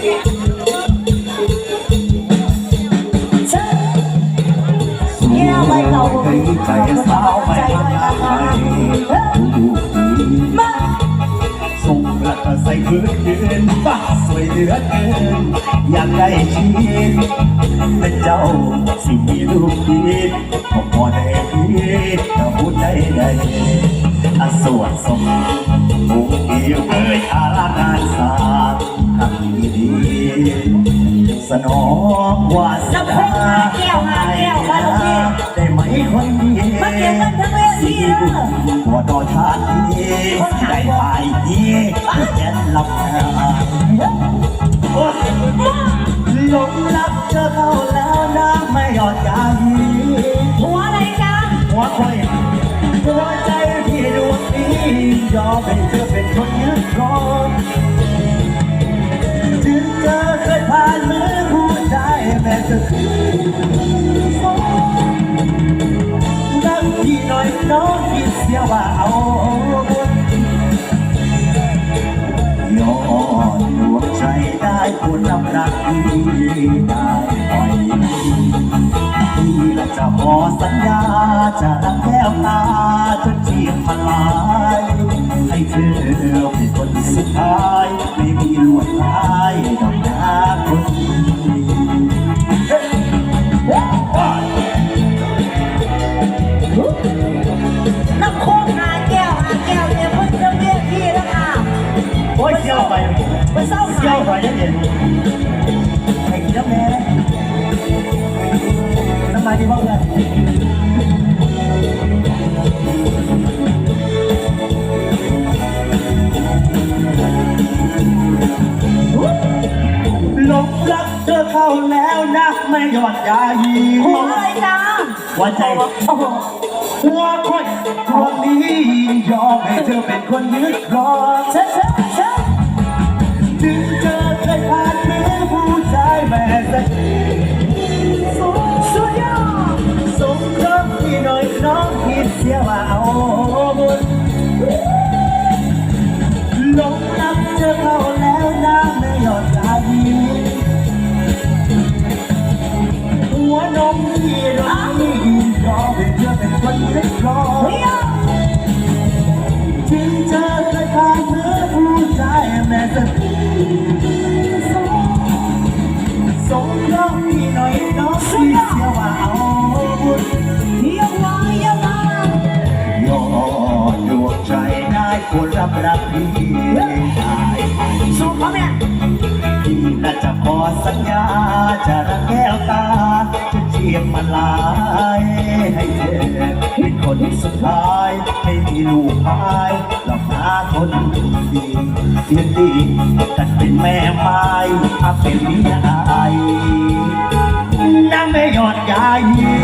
แก้วใบเก่าใจใจสาวใบทางไทยดูดีมาส่งรักใส่คืนคืนฟ้าสวยเหลือเกินอยากได้ชีวิตแต่เจ้าสิมีลูกดีก็พอได้พีก็พูดได้ได้อาสวดสมบุกเดียวเอ่ยอาลางานสา สนองว่าสนาแก้วมาแก้วมาแล้วได้ไหมคนดีมาเก็บเงินทั้งเวทีเด้อหัวดอชาติได้ไปนี้แก่นลับหลงรักเธอเข้าแล้วนะไม่หยอดใจหัวอะไรจ๊ะหัวคอยหัวใจที่ดวงนี้ยอมให้เธอเป็นคนยึด ได้คนนำรักที่ได้ปล่อยที่ละจะขอสัญญาจะรักแก้ ไปยังเห็นให้กินน้ำแม่น้ำมาดีบ้างเลยหลงรักเธอเข้าแล้วนะไม่หยอดยายีหัวอะไรจ๊ะหัวใจหัวคนดวงนี้ยอมให้เธอเป็นคนยึดครอง เสียว่าเอาบุญหลงรักเธอเข้าแล้วน้ำไม่หยอดตาดีหัวนมที่ร้องนี้ยอมให้เธอเป็นคนเล็กรอ คนรับรักพี่ได้สู้เขาแม่พี่น่าจะขอสัญญา จะรักแก้วตาจะเจียมมาลายให้เธอเป็นคนสุดท้ายให้มีลูกพายหลอกหาคนดีเสียดีกันเป็นแม่ไม้อาเป็นเมียอายนางไม่ยอดยายี